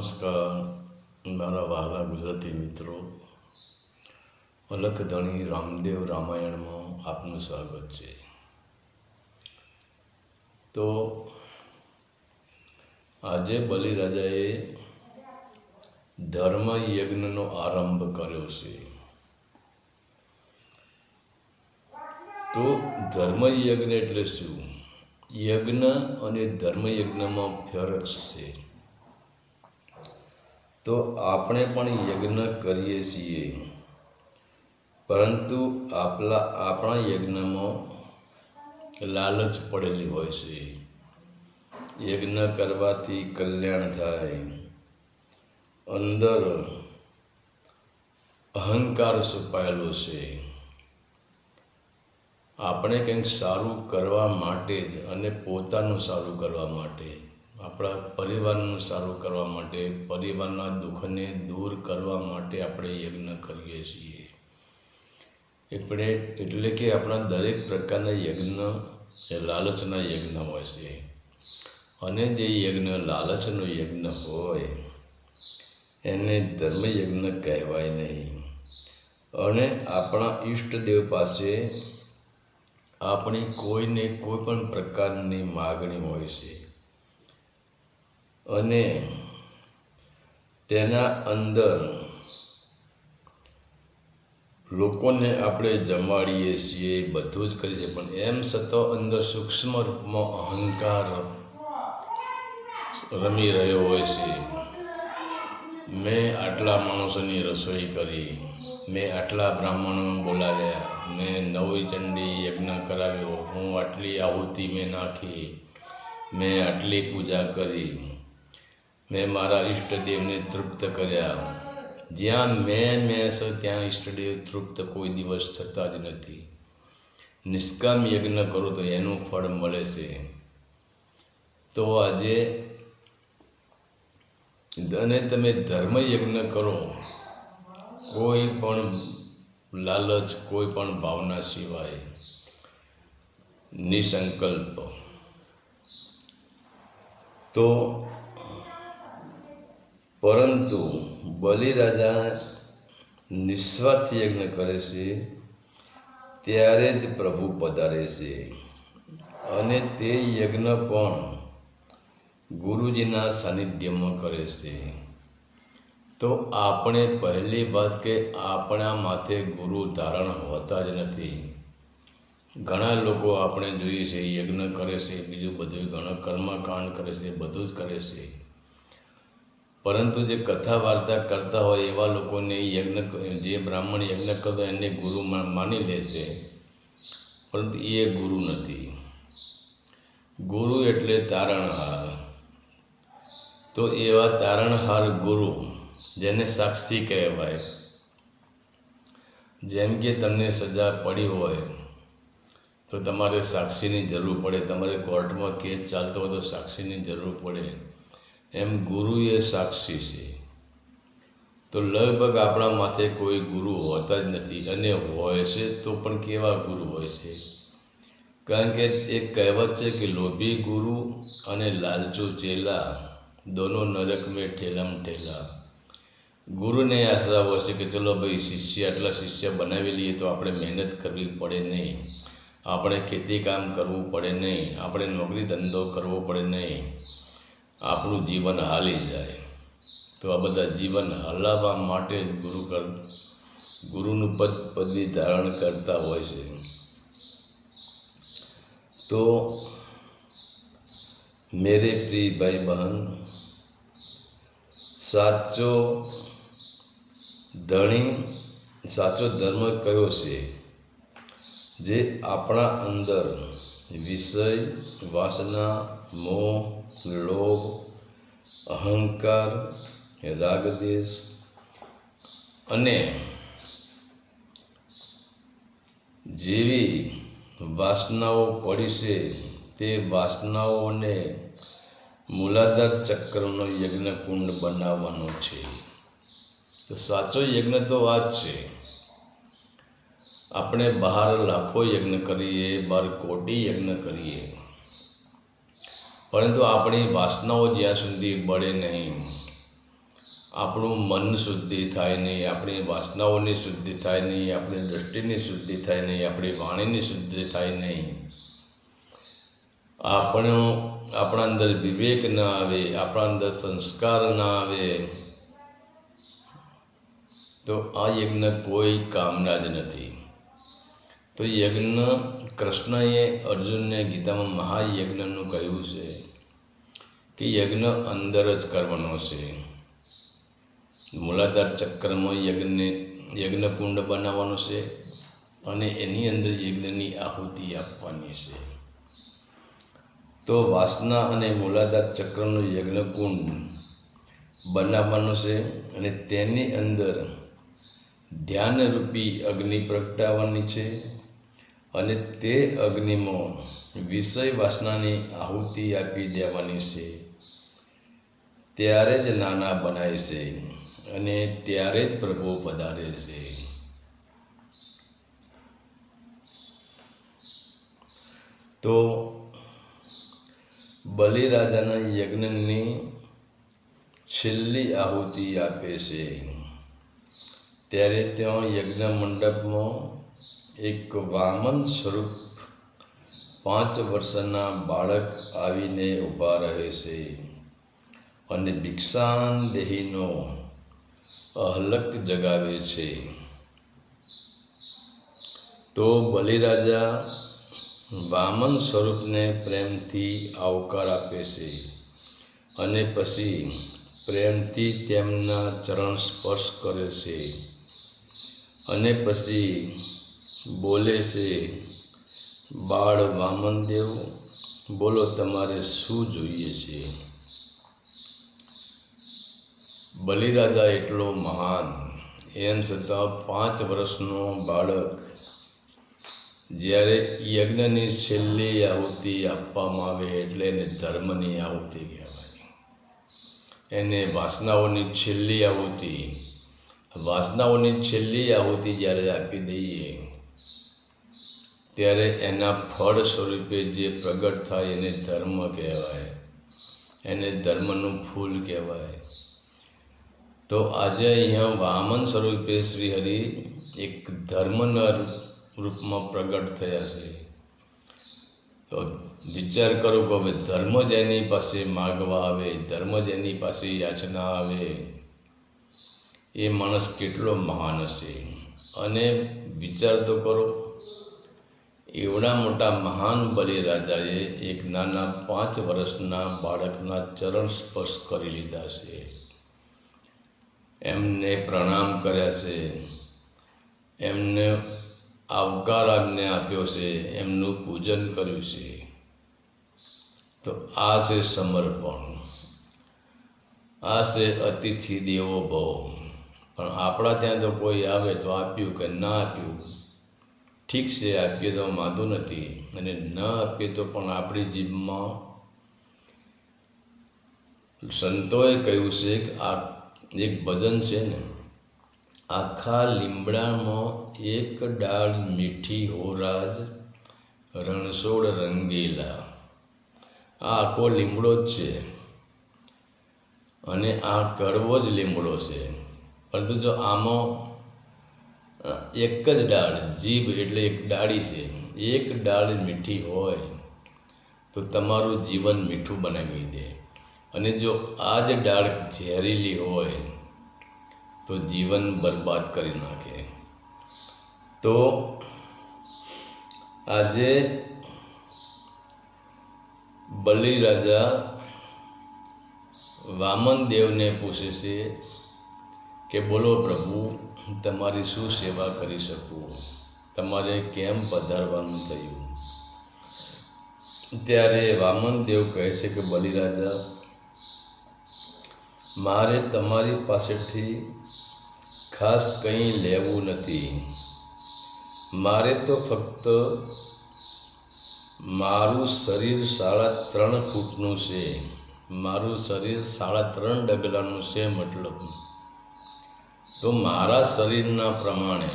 નમસ્કાર મારા વહાલા ગુજરાતી મિત્રો અલખધણી રામદેવ રામાયણમાં આપનું સ્વાગત છે તો આજે બલિરાજાએ ધર્મ યજ્ઞનો આરંભ કર્યો છે તો ધર્મ યજ્ઞ એટલે શું યજ્ઞ અને ધર્મ યજ્ઞમાં ફરક છે તો આપણે પણ યજ્ઞ કરીએ છીએ. પરંતુ આપલા, આપણા યજ્ઞમાં લાલચ પડેલી હોય છે. યજ્ઞ કરવાથી કલ્યાણ થાય. અંદર અહંકાર છુપાયેલો છે. આપણે કંઈક સારું કરવા માટે જ અને પોતાનું સારું કરવા માટે આપણા પરિવારનું સારું કરવા માટે, પરિવારના દુઃખને દૂર કરવા માટે આપણે યજ્ઞ કરીએ છીએ. એટલે એટલે કે આપણા દરેક પ્રકારના યજ્ઞ, એ લાલચના યજ્ઞ હોય છે. અને જે યજ્ઞ લાલચનો યજ્ઞ હોય, એને ધર્મ યજ્ઞ કહેવાય નહીં. અને આપણા ઈષ્ટદેવ પાસે આપણી કોઈને કોઈ પણ પ્રકારની માગણી હોય છે. અને તેના અંદર લોકોને આપણે જમાડીએ છીએ, બધું જ કરીએ છીએ. પણ એમ છતાં અંદર સૂક્ષ્મ રૂપમાં અહંકાર રમી રહ્યો હોય છે. મેં આટલા માણસોની રસોઈ કરી, મેં આટલા બ્રાહ્મણો બોલાવ્યા, મેં નવી ચંડી યજ્ઞ કરાવ્યો, હું આટલી આહુતિ મેં નાખી, મેં આટલી પૂજા કરી. મેં મારા ઈષ્ટદેવને તૃપ્ત કર્યા. જ્યાં મેં મેં છો, ત્યાં ઈષ્ટદેવ તૃપ્ત કોઈ દિવસ થતા જ નથી. નિષ્કામ યજ્ઞ કરો તો એનું ફળ મળે છે. તો આજે અને તમે ધર્મ યજ્ઞ કરો, કોઈ પણ લાલચ, કોઈ પણ ભાવના સિવાય નિસંકલ્પ. તો પરંતુ બલિરાજા નિસ્વાર્થ યજ્ઞ કરે છે, ત્યારે જ પ્રભુ પધારે છે. અને તે યજ્ઞ પણ ગુરુજીના સાનિધ્યમાં કરે છે. તો આપણે પહેલી વાત કે આપણા માથે ગુરુ ધારણ હોતા જ નથી. ઘણા લોકો આપણે જોઈએ છે, યજ્ઞ કરે છે, બીજું બધું ઘણા કર્મકાંડ કરે છે, બધું જ કરે છે. પરંતુ જે કથા વાર્તા કરતા હોય એવા લોકોને યજ્ઞ જે બ્રાહ્મણ યજ્ઞ કરતો એને ગુરુ માની લે છે. પરંતુ એ ગુરુ નથી. ગુરુ એટલે તારણહાર. તો એવા તારણહાર ગુરુ જેને સાક્ષી કહેવાય. જેમ કે તમને સજા પડી હોય, તો તમારે સાક્ષીની જરૂર પડે. તમારે કોર્ટમાં કેસ ચાલતો હોય તો સાક્ષીની જરૂર પડે. એમ ગુરુ એ સાક્ષી છે. તો લગભગ આપણા માથે કોઈ ગુરુ હોતા જ નથી અને હોય છે તો પણ કેવા ગુરુ હોય છે? કારણ કે એક કહેવત છે કે લોભી ગુરુ અને લાલચુ ચેલા દોનો નરક મેં ઠેલમ ઠેલા. ગુરુને આશા હોય છે કે ચલો ભાઈ શિષ્ય આટલા શિષ્ય બનાવી લઈએ તો આપણે મહેનત કરવી પડે નહીં. આપણે ખેતી કામ કરવું પડે નહીં. આપણે નોકરી ધંધો કરવો પડે નહીં. આપણું જીવન હાલી જાય. તો આ બધા જીવન હલાવવા માટે જ ગુરુ કર, ગુરુનું પદ, પદવી ધારણ કરતા હોય છે. તો મેરે પ્રિય ભાઈ બહેન સાચો ધણી, સાચો ધર્મ કયો છે? જે આપણા અંદર વિષય, વાસના, મોહ લોભ અહંકાર રાગદેશ અને જેવી વાસનાઓ પડી છે તે વાસનાઓને મૂલાધાર ચક્રનો યજ્ઞ કુંડ બનાવવાનો છે. તો સાચો યજ્ઞ તો આ જ છે. આપણે બહાર લાખો યજ્ઞ કરીએ બહાર કોટી યજ્ઞ કરીએ. પરંતુ આપણી વાસનાઓ જ્યાં સુધી બળે નહીં, આપણું મન શુદ્ધિ થાય નહીં, આપણી વાસનાઓની શુદ્ધિ થાય નહીં, આપણી દૃષ્ટિની શુદ્ધિ થાય નહીં, આપણી વાણીની શુદ્ધિ થાય નહીં. આપણો, આપણા અંદર વિવેક ના આવે, આપણા અંદર સંસ્કાર ના આવે, તો આ યજ્ઞ કોઈ કામના જ નથી. તો યજ્ઞ કૃષ્ણએ અર્જુનને ગીતામાં મહાયજ્ઞનું કહ્યું છે કે યજ્ઞ અંદર જ કરવાનો છે. મૂલાધાર ચક્રમાં યજ્ઞને યજ્ઞકુંડ બનાવવાનો છે અને એની અંદર યજ્ઞની આહુતિ આપવાની છે. તો વાસના અને મૂલાધાર ચક્રનું યજ્ઞકુંડ બનાવવાનો છે અને તેની અંદર ધ્યાનરૂપી અગ્નિ પ્રગટાવવાની છે અને તે અગ્નિમાં વિષય વાસનાની આહુતિ આપી દેવાની છે. ત્યારે જ નાના બનાય છે અને ત્યારે જ પ્રભુ પધારે છે. તો બલિરાજાના યજ્ઞની છેલ્લી આહુતિ આપે છે. ત્યારે ત્યાં યજ્ઞ મંડપમાં એક વામન સ્વરૂપ પાંચ વર્ષના બાળક આવીને ઊભા રહે છે અને ભિક્ષાન દેહીનો અહલક જગાવે છે. તો બલિરાજા વામન સ્વરૂપને પ્રેમથી આવકાર આપે છે અને પછી પ્રેમથી તેમના ચરણ સ્પર્શ કરે છે. અને પછી બોલે છે, બાળ વામનદેવ, બોલો તમારે શું જોઈએ છે? બલિરાજા એટલો મહાન, એમ છતાં પાંચ વર્ષનો બાળક, જ્યારે યજ્ઞની છેલ્લી આહુતિ આપવામાં આવે એટલે એને ધર્મની આહુતિ કહેવાય. એને વાસનાઓની છેલ્લી આહુતિ, વાસનાઓની છેલ્લી આહુતિ જ્યારે આપી દઈએ ત્યારે એના ફળ સ્વરૂપે જે પ્રગટ થાય એને ધર્મ કહેવાય. એને ધર્મનું ફૂલ કહેવાય. તો આજે અહીંયા વામન સ્વરૂપે શ્રી હરિ એક ધર્મના રૂપમાં પ્રગટ થયા છે. તો વિચાર કરો કે હવે ધર્મ જ એની પાસે માગવા આવે, ધર્મ જ એની પાસે યાચના આવે, એ માણસ કેટલો મહાન હશે? અને વિચાર તો કરો. એવડા મોટા મહાન બલિરાજાએ એક નાના પાંચ વર્ષના બાળકના ચરણ સ્પર્શ કરી લીધા છે. એમને પ્રણામ કર્યા છે. એમને આવકાર આજ્ઞે આપ્યો છે. એમનું પૂજન કર્યું છે. તો આ છે સમર્પણ. આ છે અતિથિ દેવો ભવ. પણ આપણા ત્યાં તો કોઈ આવે તો આપ્યું કે ના આપ્યું? ઠીક છે આપીએ તો વાંધો નથી. અને ન આપીએ તો પણ આપણી જીભમાં સંતોએ કહ્યું છે કે આ એક ભજન છે ને, આખા લીમડામાં એક ડાળ મીઠી હોરાજ રણછોડ રંગેલા. આ આખો લીમડો જ છે. અને આ કડવો જ લીમડો છે. પરંતુ જો આમાં એક જ ડાળ જીભ એટલે એક ડાળી છે. એક ડાળ મીઠી હોય તો તમારું જીવન મીઠું બનાવી દે. અને જો આ જ ડાળ ઝેરીલી હોય તો જીવન બરબાદ કરી નાખે. તો આજે બલિરાજા વામન દેવને પૂછે છે કે બોલો પ્રભુ તમારી શું સેવા કરી શકું? તમારે કેમ પધારવાનું થયું? ત્યારે વામન દેવ કહે છે કે, બલિરાજા, મારે તમારી પાસેથી ખાસ કંઈ લેવું નથી. મારે તો ફક્ત મારું શરીર સાડા ત્રણ ફૂટનું છે. મારું શરીર સાડા ત્રણ ડગલાનું છે, મતલબ. તો મારા શરીરના પ્રમાણે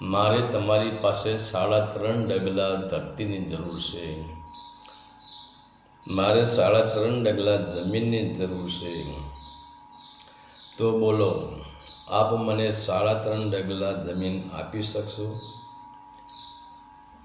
મારે તમારી પાસે સાડા ત્રણ ડગલા ધરતીની જરૂર છે. મારે સાડા ત્રણ ડગલા જમીનની જરૂર છે. તો બોલો, આપ મને સાડા ત્રણ ડગલા જમીન આપી શકશો?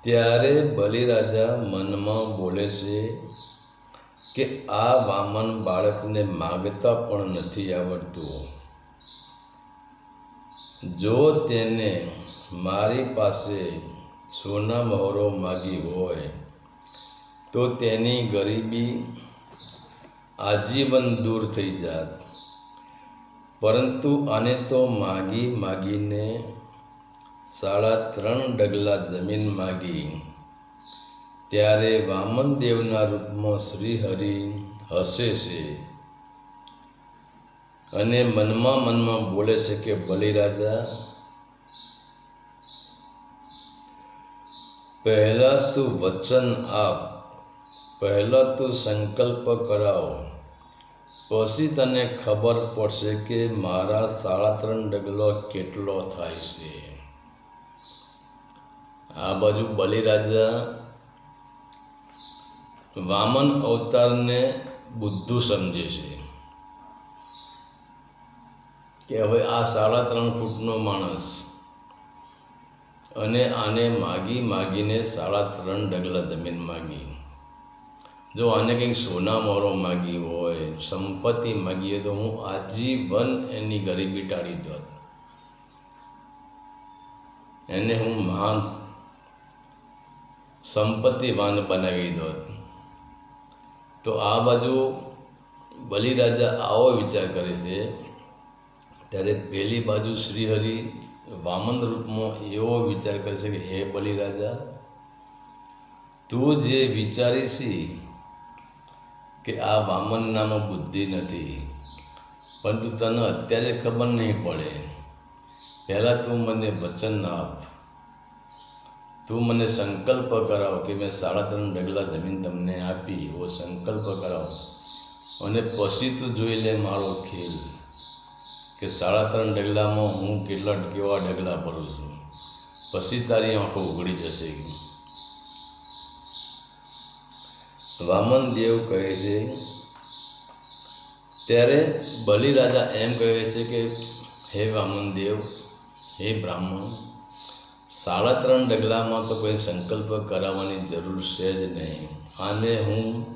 ત્યારે બલિરાજા મનમાં બોલે છે કે આ વામન બાળકને માગતા પણ નથી આવડતું. જો તેને મારી પાસે સોના મહોરો માગી હોય, તો તેની ગરીબી આજીવન દૂર થઈ જાત. પરંતુ આને તો માગી માગીને સાડા ત્રણ ડગલા જમીન માગી. ત્યારે વામનદેવના રૂપમાં શ્રી હરિ હસે છે. અને મનમાં મનમાં બોલે છે કે બલિરાજા, પહેલાં તું વચન આપ, પહેલાં તું સંકલ્પ કરાવો. પછી તને ખબર પડશે કે મારા સાડા ત્રણ ડગલો કેટલો થાય છે. આ બાજુ બલિરાજા, વામન અવતારને બુદ્ધુ સમજે છે. કે હવે આ સાડા ત્રણ ફૂટનો માણસ અને આને માગી માગીને સાડા ત્રણ ડગલા જમીન માગી. જો આને કંઈક સોના મોરો માગી હોય, સંપત્તિ માગી હોય તો હું આજીવન એની ગરીબી ટાળી દોત એને હું મહાન સંપત્તિવાન બનાવી દોત તો આ બાજુ બલિરાજા આવો વિચાર કરે છે ત્યારે પેલી બાજુ શ્રીહરિ વામન રૂપમાં એવો વિચાર કરે છે કે, હે બલિરાજા, તું જે વિચારીશી કે આ વામન નામાં બુદ્ધિ નથી, પરંતુ તને અત્યારે ખબર નહીં પડે. પહેલાં તું મને વચન આપ. તું મને સંકલ્પ કરાવ કે મેં સાડા ત્રણ ડગલા જમીન તમને આપી, એવો સંકલ્પ કરાવ. અને પછી તું જોઈ લે મારો ખેલ. કે સાડા ત્રણ ડગલામાં હું કેટલા કેવા ડગલા ભરું છું. પછી તારી આંખો ઉઘડી જશે. વામન દેવ કહે છે, ત્યારે બલિરાજા એમ કહે છે કે, હે વામન દેવ, હે બ્રાહ્મણ, સાડા ત્રણ ડગલામાં તો કોઈ સંકલ્પ કરાવવાની જરૂર છે જ નહીં. આને હું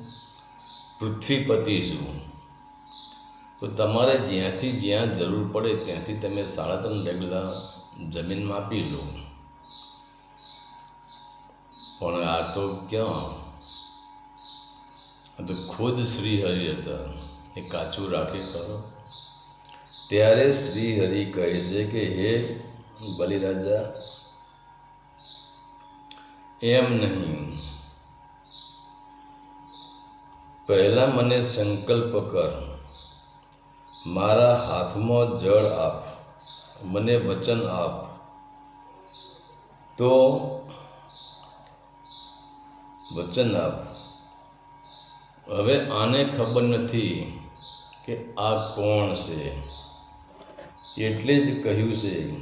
પૃથ્વીપતિ છું. તો તમારે જ્યાંથી જ્યાં જરૂર પડે ત્યાંથી તમે સાડા ત્રણ ડગલા જમીનમાં માપી લો. પણ આ તો ક્યાં? આ તો ખુદ શ્રી હરિ હતા. એ કાચું રાખી કરો ત્યારે શ્રી હરિ કહે છે કે, હે બલિરાજા, એમ નહીં. પહેલાં મને સંકલ્પ કર. મારા હાથમાં જળ આપ, મને વચન આપ. તો વચન આપ. હવે આને ખબર નથી કે આ કોણ છે. એટલે જ કહ્યું છે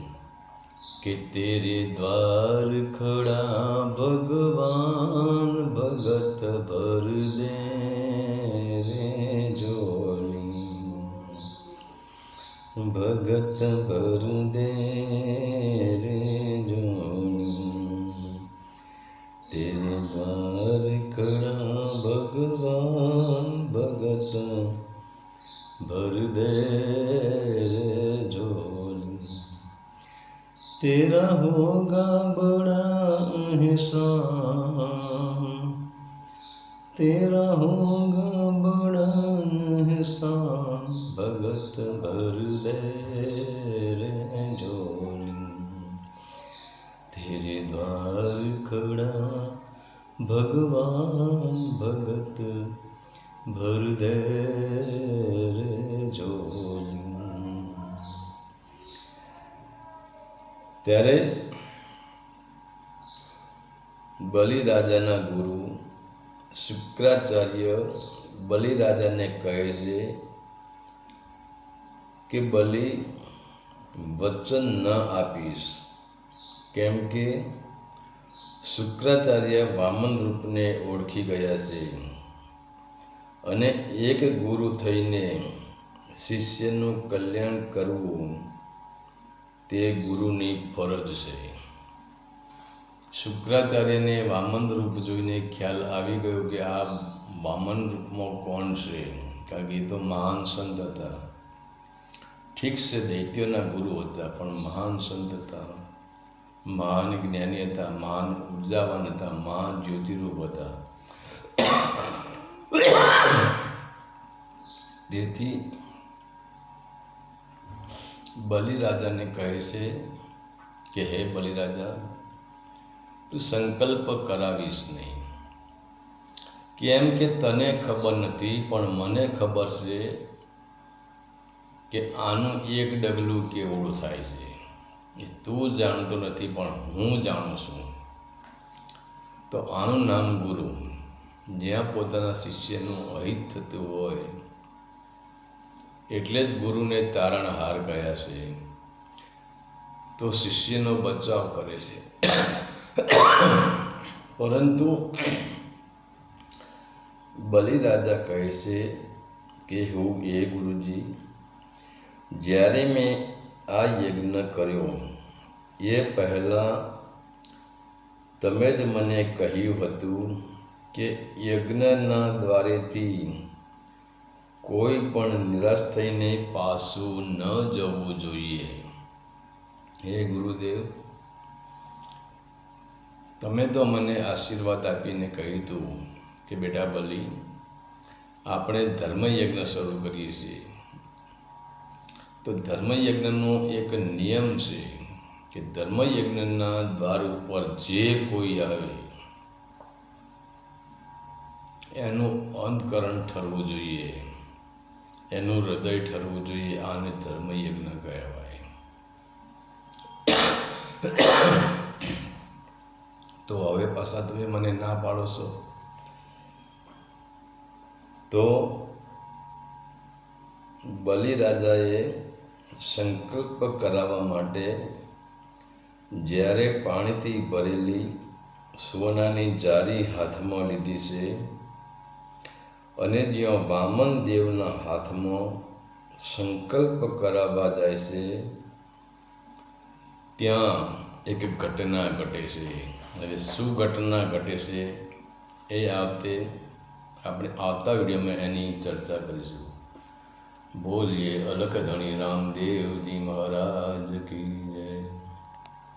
કે તેરે દ્વાર ખડા ભગવાન ભગત ભર દે. ભગત ભર દે રે જોલી તેરે દ્વાર ખડા ભગવાન ભગત ભર દે રે જોલી तेरा होगा बड़ा एहसान तेरा होगा बड़ा સંભગત ભરદેર જોરી તેરે દ્વાર ખડા ભગવાન ભગત ભરદેર જોરી ત્યારે બલિરાજાના ગુરુ શુક્રાચાર્ય બલિરાજાને કહે છે કે બલિ વચન ન આપીશ. કેમ કે શુક્રાચાર્ય વામન રૂપને ઓળખી ગયા છે. અને એક ગુરુ થઈને શિષ્યનું કલ્યાણ કરવું તે ગુરુની ફરજ છે. શુક્રાચાર્યને વામન રૂપ જોઈને ખ્યાલ આવી ગયો કે આ વામન રૂપમાં કોણ છે કારણ કે એ તો મહાન સંત હતા ઠીક છે દૈત્યોના ગુરુ હતા પણ મહાન સંત હતા મહાન જ્ઞાની હતા મહાન ઉર્જાવાન હતા મહાન જ્યોતિરૂપ હતા તેથી બલિરાજાને કહે છે કે હે બલિરાજા તું સંકલ્પ કરાવીશ નહીં કેમ કે તને ખબર નથી, પણ મને ખબર છે કે આનું એક ડગલું કેવડું થાય છે. એ તું જાણતો નથી, પણ હું જાણું છું. તો આનું નામ ગુરુ. જ્યાં પોતાના શિષ્યનું અહિત થતું હોય, એટલે જ ગુરુને તારણહાર કહ્યા છે. તો શિષ્યનો બચાવ કરે છે. પરંતુ બલિરાજા કહે છે કે, હું એ ગુરુજી, જ્યારે મેં આ યજ્ઞ કર્યો, એ પહેલાં તમે જ મને કહ્યું હતું કે, યજ્ઞના દ્વારેથી કોઈ પણ નિરાશ થઈને પાછું ન જવું જોઈએ. હે ગુરુદેવ, તમે તો મને આશીર્વાદ આપીને કહ્યું હતું કે બેટા બલી, આપણે ધર્મયજ્ઞ શરૂ કરીએ છીએ. તો ધર્મયજ્ઞનો એક નિયમ છે કે ધર્મયજ્ઞના દ્વાર ઉપર જે કોઈ આવે, એનું અંતકરણ ઠરવું જોઈએ. એનું હૃદય ઠરવું જોઈએ, આને ધર્મયજ્ઞ કહેવાય. તો હવે પાછા તમે મને ના પાડો છો. તો બલિરાજાએ સંકલ્પ કરાવવા માટે જ્યારે પાણીથી ભરેલી સોનાની જારી હાથમાં લીધી છે અને જ્યાં વામન દેવના હાથમાં સંકલ્પ કરાવવા જાય છે, ત્યાં એક ઘટના ઘટે છે. હવે શું ઘટના ઘટે છે. એ આવતે આપણે આવતા વિડીયોમાં એની ચર્ચા કરીશું. બોલીએ અલખ ધણી રામદેવજી મહારાજ કી.